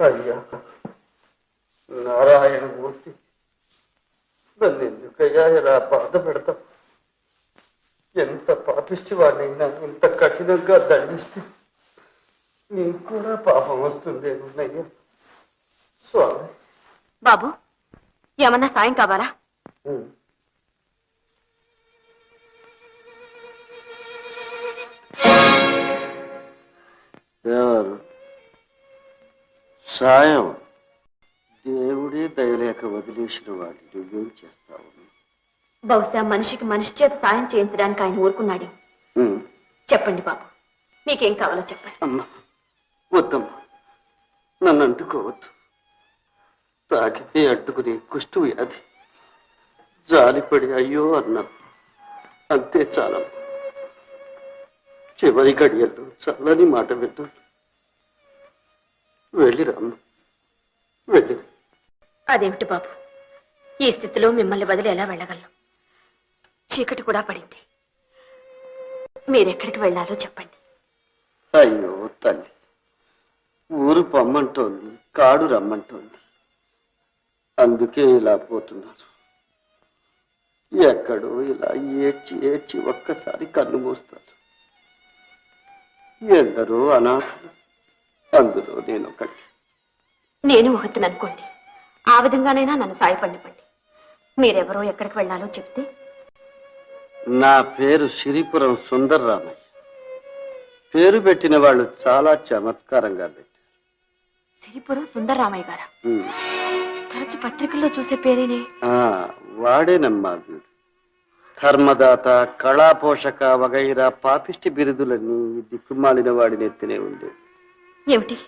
అయ్యా. నారాయణమూర్తి నన్ను ఎందుకయ్యా ఇలా బాధ పెడతాం ఎంత పాపిష్టి వాడినైనా ఇంత కఠినంగా దండిస్తే నీకు కూడా పాపం వస్తుందేమన్నయ్యా స్వామి. బాబు ఏమన్నా సాయం కావాలా. ఎవరు? సాయం. దేవుడే దయలేక వదిలేసిన వాడిని నువ్వేం చేస్తావు? బహుశా మనిషికి మనిషి చేత సాయం చేయించడానికి ఆయన ఊరుకున్నాడు. చెప్పండి బాబు మీకేం కావాలో చెప్పండి. అమ్మా వద్దమ్మా. నన్ను అంటుకోవద్దు. తాకితే అంటుకునే కుష్టు వ్యాధి. జాలిపడి అయ్యో అన్నా. అంతే చాలమ్మ. చివరి గడియల్లో చల్లని మాట విన్నాను వెళ్ళి అదేమిటి బాబు? ఈ స్థితిలో మిమ్మల్ని వదిలి ఎలా వెళ్ళగలను? చీకటి కూడా పడింది. మీరెక్కడికి వెళ్ళాలో చెప్పండి. అయ్యో తల్లి ఊరు పొమ్మంటోంది కాడు రమ్మంటోంది. అందుకే ఇలా పోతున్నారు. ఎక్కడో ఇలా ఏడ్చి ఏడ్చి ఒక్కసారి కన్ను మూస్తారు. ఎందరో అనాథలు అందులో నేను ఒకటి నేను ఒకటిని అనుకోండి. ఆ విధంగానైనా నన్ను సాయపడివ్వండి మీరెవరో ఎక్కడికి వెళ్ళాలో చెప్తే? నా పేరు సిరిపురం సుందర్రామయ్య. పేరు పెట్టిన వాళ్ళు చాలా చమత్కారంగా పెట్టారు. సిరిపురం సుందరరామయ్య గారా? ఉమ్. తరచు పత్రికల్లో చూసే పేరేనే? ఆ, వాడేనమ్మా వీడు. ధర్మదాత కళాపోషక వగైరా పాపిష్టి బిరుదులన్నీ ఈ దిక్కుమాలిన వాడి నెత్తినే ఉంది ఏమిటి?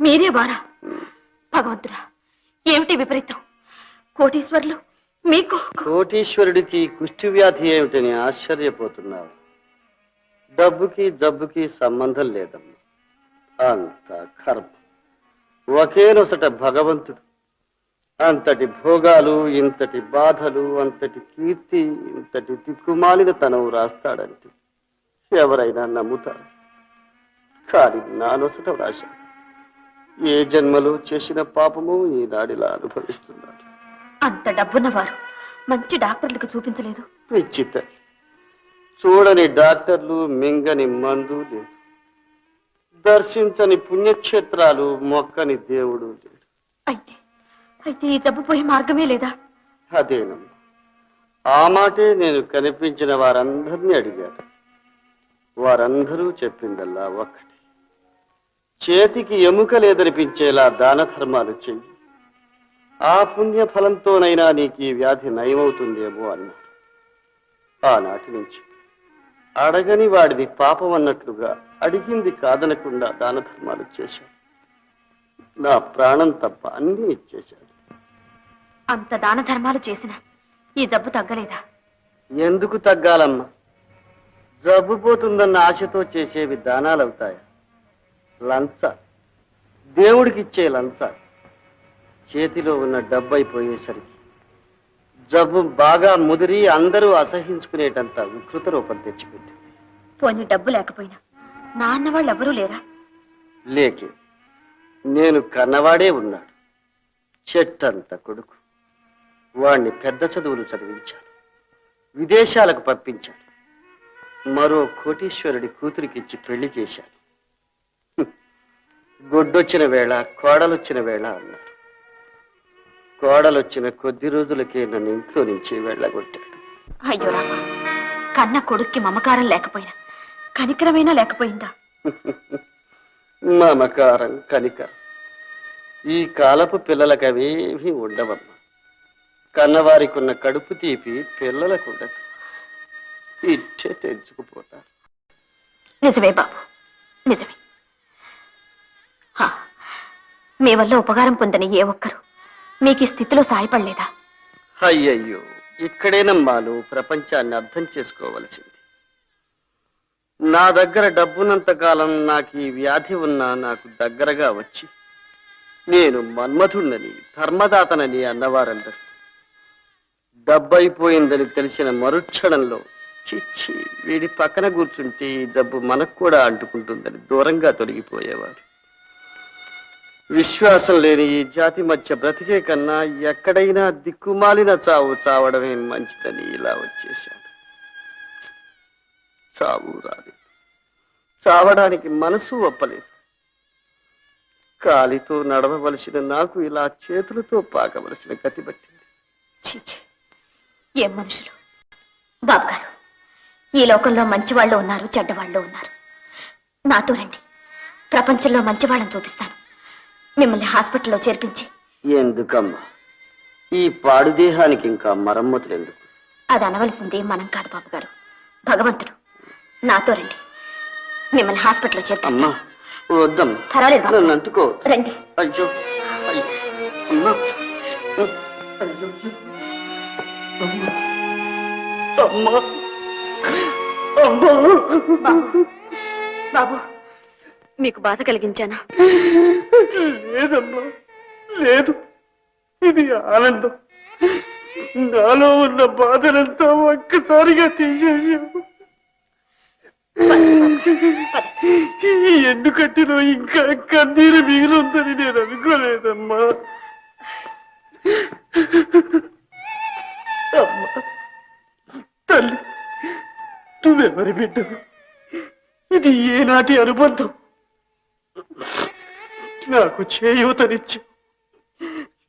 మీరే బారా భగవంతుడా ఏమిటి విపరీతం? కోటీశ్వరులు మీకు కోటీశ్వరుడికి కుష్టి వ్యాధి ఏమిటని ఆశ్చర్యపోతున్నావు. డబ్బుకి జబ్బుకి సంబంధం లేదమ్మా. అంత కర్మ. ఒకేనొసట భగవంతుడు. అంతటి భోగాలు ఇంతటి బాధలు అంతటి కీర్తి ఇంతటి దిక్కుమాలిన తనం రాస్తాడంటే ఎవరైనా నమ్ముతారు? కానీ నా నొసట వ్రాశాడు ఏ జన్మలో చేసిన పాపము ఈనాడిలా అనుభవిస్తున్నాడు? అంత డబ్బున్నవారు మంచి డాక్టర్లకు చూపించలేదు. తల్లి చూడని డాక్టర్లు మింగని మందు లేదు. దర్శించని పుణ్యక్షేత్రాలు మొక్కని దేవుడు లేడు అయితే అయితే ఈ జబ్బు పోయే మార్గమే లేదా? అదేనమ్మా. ఆ మాటే నేను కనిపించిన వారందరినీ అడిగాను. వారందరూ చెప్పిందల్లా ఒక్కటి. చేతికి ఎముక లేదనిపించేలా దాన ధర్మాలు చెయ్యి. ఆ పుణ్య ఫలంతోనైనా నీకు ఈ వ్యాధి నయమవుతుందేమో అన్నారు ఆనాటి నుంచి అడగని వాడిది పాపం అన్నట్లుగా అడిగింది కాదనకుండా దాన ధర్మాలు చేశాను నా ప్రాణం తప్ప అన్నీ ఇచ్చేశాడు. అంత దాన ధర్మాలు చేసిన ఈ జబ్బు తగ్గలేదా? ఎందుకు తగ్గాలమ్మా? జబ్బు పోతుందన్న ఆశతో చేసేవి దానాలవుతాయా? లంచ. దేవుడికిచ్చే లంచ. చేతిలో ఉన్న డబ్బు అయిపోయేసరికి జబ్బు బాగా ముదిరి అందరూ అసహించుకునేటంత వికృత రూపం తెచ్చిపెట్టి పోనీ డబ్బు లేకపోయినా నా అన్న వాళ్ళు ఎవరూ లేరా? లేకే. నేను కన్నవాడే ఉన్నాడు. చెట్టంత కొడుకు. వాణ్ణి పెద్ద చదువులు చదివించాను విదేశాలకు పంపించాను మరో కోటీశ్వరుడి కూతురికిచ్చి పెళ్ళి చేశాను. గొడ్డొచ్చిన వేళ కోడలొచ్చిన వేళ అన్నారు. కోడలొచ్చిన కొద్ది రోజులకే నన్ను ఇంట్లో నుంచి వెళ్ళగొట్టాడు. అయ్యో రామా కన్న కొడుక్కి మమకారం లేకపోయినా కనికరమైనా లేకపోయిందా? మమకారం కనికరం. ఈ కాలపు పిల్లలకు అవేమీ ఉండవమ్మా. కన్నవారికి ఉన్న కడుపు తీపి పిల్లలకు ఉండదు ఇట్టే తెంచుకుపోతారు. నిజమే బాబు నిజమే. మీ వల్ల ఉపకారం పొందని ఏ ఒక్కరు? మీకు ఈ స్థితిలో సాయపడలేదా? అయ్యయ్యో ఇక్కడేనమ్మాలు ప్రపంచాన్ని అర్థం చేసుకోవలసింది. నా దగ్గర డబ్బునంత కాలం నాకు ఈ వ్యాధి ఉన్నా నాకు దగ్గరగా వచ్చి నేను మన్మధుణ్ణని ధర్మదాతనని అన్నవారందరూ. డబ్బైపోయిందని తెలిసిన మరుక్షణంలో చిచ్చి వీడి పక్కన కూర్చుంటే ఈ జబ్బు మనకు కూడా అంటుకుంటుందని దూరంగా తొలగిపోయేవారు. విశ్వాసం లేని ఈ జాతి మధ్య బ్రతికే కన్నా ఎక్కడైనా దిక్కుమాలిన చావు చావడమే మంచిదని ఇలా వచ్చేశాడు. చావు రాలేదు. చావడానికి మనసు ఒప్పలేదు. కాలితో నడవవలసిన నాకు ఇలా చేతులతో పాకవలసిన గతి పట్టింది. ఏం మనుషులు? బాబు గారు ఈ లోకంలో మంచివాళ్ళు ఉన్నారు చెడ్డవాళ్ళు ఉన్నారు. నాతో రండి. ప్రపంచంలో మంచి వాళ్ళని చూపిస్తాను. మిమ్మల్ని హాస్పిటల్లో చేర్పించి. ఎందుకమ్మా? ఈ పాడు దేహానికి ఇంకా మరమ్మతులు ఎందుకు? అది అనవలసింది మనం కాదు బాబు గారు భగవంతుడు నాతో రండి. మిమ్మల్ని హాస్పిటల్లో చేర్పిస్తాను. వద్దమ్మా. పర్వాలేదు బాబు. నన్ను అంటుకో. రండి. అయ్యో అయ్యో. అమ్మా. అయ్యో. అమ్మా అమ్మా. అమ్మా. బాబు బాబు. మీకు బాధ కలిగించానా? లేదమ్మా లేదు. ఇది ఆనందం. నాలో ఉన్న బాధనంతా ఒక్కసారిగా తీసేసావు ఈ ఇంకా కన్నీరు మిగిలిందని నేను అనుకోలేదమ్మా. అమ్మా తల్లి నువ్వెవరి బిడ్డ ఇది ఏనాటి అనుబంధం? నాకు చేయూతనిచ్చు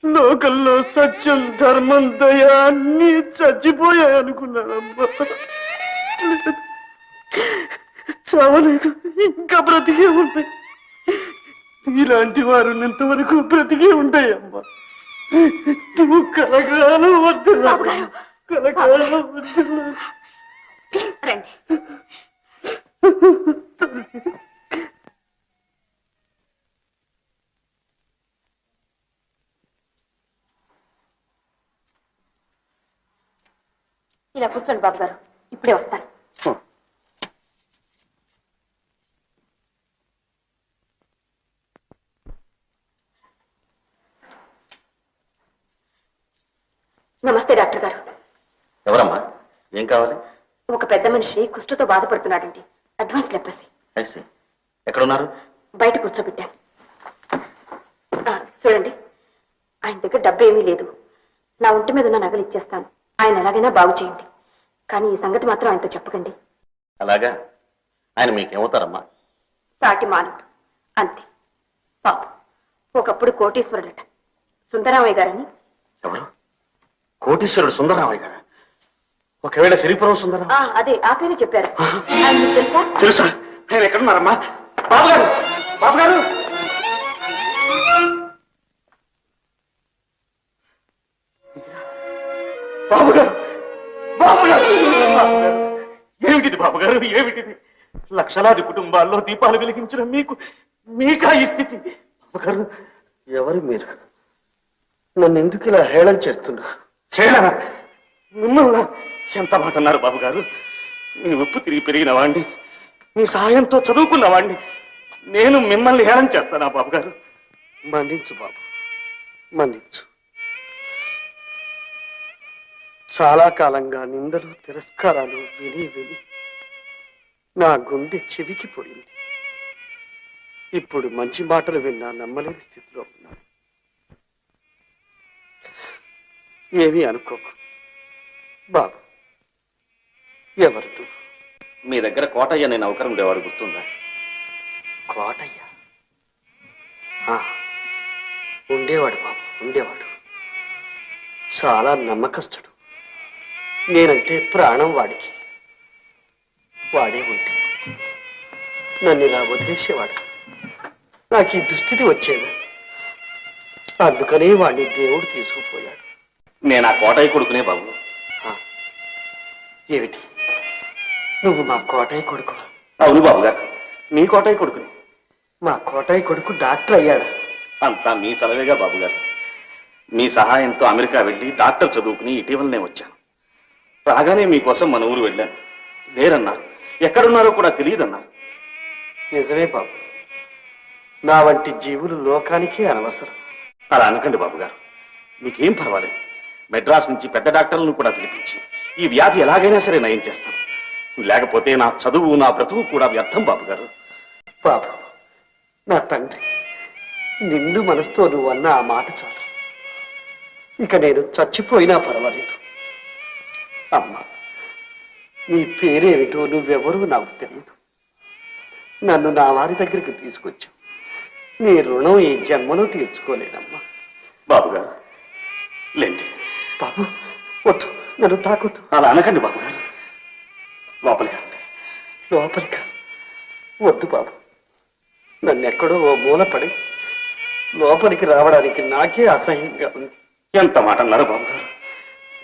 లోకల్లో సత్యం ధర్మం దయ అన్ని చచ్చిపోయాయి అనుకున్నానమ్మా లేదు. చావలేదు ఇంకా బ్రతికే ఉంటాయి ఇలాంటి వారు ఉన్నంతవరకు బ్రతికే ఉంటాయి అమ్మా నువ్వు కలగాలం వద్దు. కలగాలం వద్దు రండి. ఇలా కూర్చోండి బాబు గారు. ఇప్పుడే వస్తాను. నమస్తే డాక్టర్ గారు. ఎవరమ్మా? ఏం కావాలి? ఒక పెద్ద మనిషి కుష్ఠతో బాధపడుతున్నాడండి. Advance leprosy. ఐసి ఎక్కడున్నారు? బయట కూర్చోబెట్టాను. చూడండి. ఆయన దగ్గర డబ్బు ఏమీ లేదు. నా ఒంటి మీద ఉన్న నగలు ఇచ్చేస్తాను. ఆయన ఎలాగైనా బాగు చేయండి. కానీ ఈ సంగతి మాత్రం ఆయనతో చెప్పకండి. అలాగా? ఆయన మీకేమవుతారమ్మా? సాటి మానవుడు. అంతే. పాప. ఒకప్పుడు కోటీశ్వరుడట. సుందరామయ్య గారని. ఎవరు? కోటీశ్వరుడు సుందరరామయ్య గారు? ఒకవేళ సిరిపురం సుందరం ఆ, అదే ఆ పేరే చెప్పారు. ఆయన మీకు తెలుసా? తెలుసా? ఆయన ఎక్కడున్నారమ్మా? బాబు గారు బాబు గారు బాబుగారు! ఏమిటిది బాబుగారు? ఏమిటిది? లక్షలాది కుటుంబాల్లో దీపాలు వెలిగించిన మీకు మీకా ఈ స్థితి? బాబుగారు ఎవరు మీరు? నన్ను ఎందుకు ఇలా హేళన చేస్తున్నారు హేళన? మిమ్మల్ని ఎంత మాట అన్నారు బాబుగారు? మీ ఉప్పు తిరిగి పెరిగిన వాణ్ణి మీ సహాయంతో చదువుకున్న వాణ్ణి నేను మిమ్మల్ని హేళన చేస్తానా బాబుగారు? మన్నించు బాబు. మన్నించు. చాలా కాలంగా నిందలు తిరస్కారాలు విని విని నా గుండె చెవికి పోయింది ఇప్పుడు మంచి మాటలు విన్నా నమ్మలేని స్థితిలో ఉన్నాను ఏమీ అనుకోకు. బాబు ఎవరు నువ్వు? మీ దగ్గర కోటయ్య నేను నౌకరం ఉండేవాడు గుర్తుందా? కోటయ్య? ఉండేవాడు బాబు ఉండేవాడు. చాలా నమ్మకస్తుడు. నేనంటే ప్రాణం వాడికి. వాడే ఉంటే నన్ను ఇలా వదిలేసేవాడు. నాకు ఈ దుస్థితి వచ్చేది. అందుకనే వాడిని దేవుడు తీసుకుపోయాడు. నేను ఆ కోటయ్య కొడుకునే బాబు. ఆ, ఏమిటి? నువ్వు మా కోటయ్య కొడుకు. అవును బాబు గారు మీ కోటయ్య కొడుకుని? మా కోటయ్య కొడుకు డాక్టర్ అయ్యాడు. అంతా మీ చలవేగా బాబు గారు మీ సహాయంతో అమెరికా వెళ్ళి డాక్టర్ చదువుకుని ఇటీవలనే వచ్చాను. రాగానే మీకోసం మన ఊరు వెళ్ళాను. లేరన్నారు ఎక్కడున్నారో కూడా తెలియదన్నారు నిజమే బాబు. నా వంటి జీవులు లోకానికే అనవసరం. అలా అనకండి బాబు గారు మీకేం పర్వాలేదు. మెడ్రాస్ నుంచి పెద్ద డాక్టర్లను కూడా పిలిపించి ఈ వ్యాధి ఎలాగైనా సరే నయం చేస్తాను లేకపోతే నా చదువు నా బ్రతుకు కూడా వ్యర్థం బాబు గారు బాబు నా తండ్రి నిండు మనసుతో నువ్వు అన్న ఆ మాట చాలు. ఇక నేను చచ్చిపోయినా పర్వాలేదు. అమ్మా నీ పేరేమిటో నువ్వెవరూ నాకు తెలియదు నన్ను నా వారి దగ్గరికి తీసుకొచ్చావు. నీ రుణం ఈ జన్మలో తీర్చుకోలేనమ్మా బాబు గారు లేండి. బాబు వద్దు నన్ను తాకొద్దు. అలా అనకండి బాబు గారు లోపలికి రండి. లోపలికి వద్దు బాబు. నన్ను ఎక్కడో ఓ మూల పడి లోపలికి రావడానికి నాకే అసహ్యంగా ఉంది. ఎంత మాట అన్నారు బాబు గారు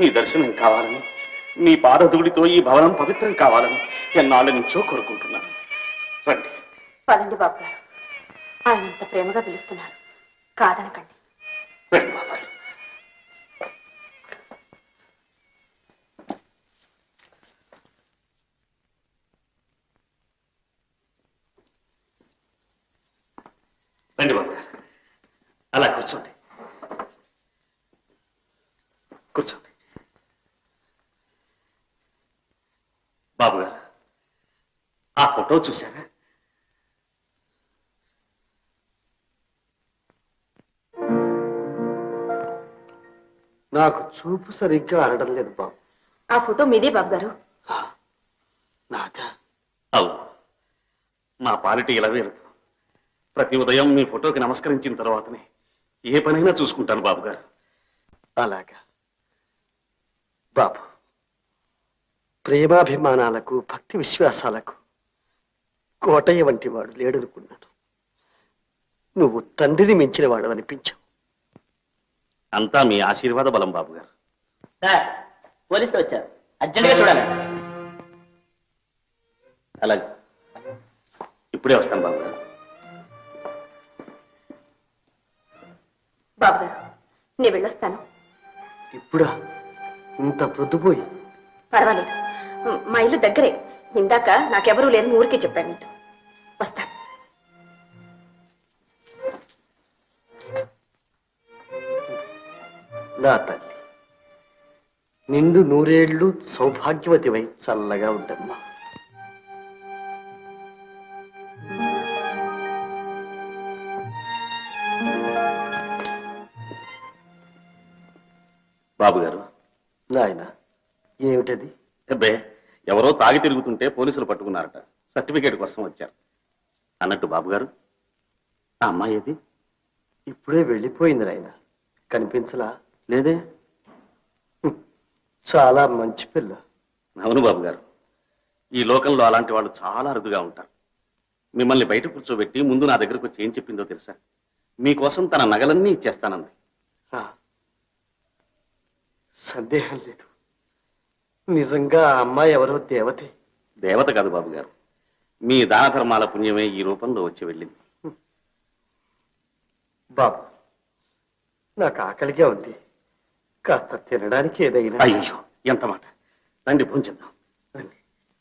మీ దర్శనం కావాలని మీ పాదధూడితో ఈ భవనం పవిత్రం కావాలని ఎన్నాళ్ళ నుంచో కోరుకుంటున్నాను. రండి. పదండి బాబు గారు. ఆయన అంత ప్రేమగా పిలుస్తున్నారు కాదనకండి. రండి బాబు గారు. రండి బాబు గారు. అలా కూర్చోండి. కూర్చోండి బాబు గారు. ఆ ఫోటో చూశారా నాకు చూపు సరిగ్గా అనడం లేదు బాబు. ఆ ఫోటో మీదే బాబు గారు. నాదా? అవును మా పాలిటి ఇలా వేరు. ప్రతి ఉదయం మీ ఫోటోకి నమస్కరించిన తర్వాతనే ఏ పనైనా చూసుకుంటాను బాబు గారు. అలాగా. బాబు. ప్రేమాభిమానాలకు భక్తి విశ్వాసాలకు కోటయ్య వంటి వాడు లేడనుకున్నాను. నువ్వు తండ్రిని మించిన వాడు అనిపించావు అంతా మీ ఆశీర్వాద బలం బాబు గారు సార్ పోలీసులు వచ్చారు. అర్జెంట్గా చూడాలి. అలాగే. ఇప్పుడే వస్తాను బాబు గారు బాబు గారు నేను వెళ్ళొస్తాను. ఇప్పుడా? ఇంత ప్రొద్దుపోయి పర్వాలేదు. మ్, ఇల్లు దగ్గరే. ఇందాక నాకెవరూ లేదని ఊరికే చెప్పాను నీతో. వస్తాను నా తల్లి నిండు నూరేళ్ళు సౌభాగ్యవతివై చల్లగా ఉండమ్మా బాబు గారు నాయన ఏమిటది? అబ్బే ఎవరో తాగి తిరుగుతుంటే పోలీసులు పట్టుకున్నారట. సర్టిఫికేట్ కోసం వచ్చారు. అన్నట్టు బాబు గారు ఆ అమ్మాయి ఏది? ఇప్పుడే వెళ్ళిపోయింది నాయన. కనిపించలా? లేదే. చాలా మంచి పిల్ల. అవును బాబు గారు ఈ లోకంలో అలాంటి వాళ్ళు చాలా అరుదుగా ఉంటారు. మిమ్మల్ని బయట కూర్చోబెట్టి ముందు నా దగ్గరకు వచ్చి ఏం చెప్పిందో తెలుసా? మీకోసం తన నగలన్నీ ఇచ్చేస్తానంది. సందేహం లేదు. నిజంగా ఆ అమ్మాయి ఎవరో దేవతే? దేవత కాదు బాబు గారు మీ దాన ధర్మాల పుణ్యమే ఈ రూపంలో వచ్చి వెళ్ళింది. బాబు నాకు ఆకలిగా ఉంది. కాస్త తినడానికి ఏదైనా. అయ్యో ఎంత మాట. రండి భుంచేద్దాం.